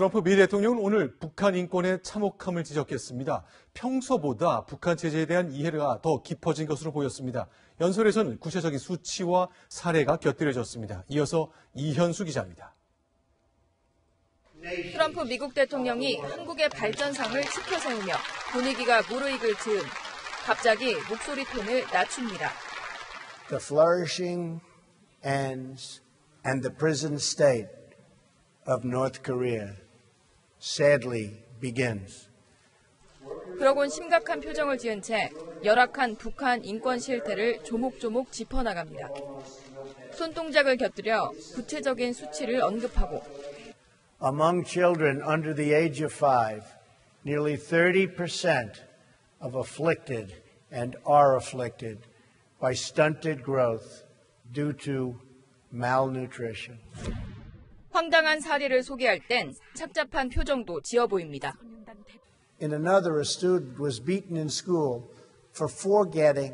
트럼프 미 대통령은 오늘 북한 인권에 참혹함을 지적했습니다. 평소보다 북한 체제에 대한 이해가 더 깊어진 것으로 보였습니다. 연설에서는 구체적인 수치와 사례가 곁들여졌습니다. 이어서 이현수 기자입니다. 트럼프 미국 대통령이 한국의 발전상을 치켜 세우며 분위기가 무르익을 즈음 갑자기 목소리 톤을 낮춥니다. The flourishing ends and the prison state of North Korea sadly begins. 그러곤 심각한 표정을 지은 채 열악한 북한 인권 실태를 조목조목 짚어나갑니다. 손동작을 곁들여 구체적인 수치를 언급하고 Among children under the age of five, nearly 30% of afflicted and are afflicted by stunted growth due to malnutrition. 황당한 사례를 소개할 땐 착잡한 표정도 지어 보입니다. In another, a student was beaten in school for forgetting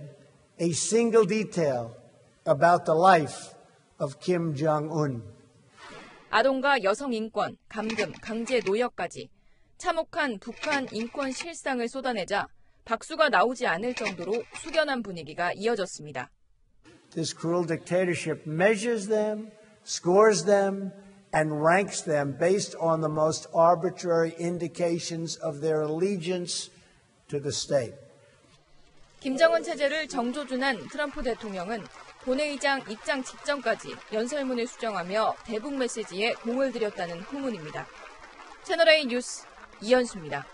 a single detail about the life of Kim Jong un. 아동과 여성 인권, 감금, 강제 노역까지 참혹한 북한 인권 실상을 쏟아내자 박수가 나오지 않을 정도로 숙연한 분위기가 이어졌습니다. This cruel dictatorship measures them, scores them, and ranks them based on the most arbitrary indications of their allegiance to the state. 김정은 체제를 정조준한 트럼프 대통령은 본회의장 입장 직전까지 연설문을 수정하며 대북 메시지에 공을 들였다는 후문입니다. 채널A 뉴스 이현수입니다.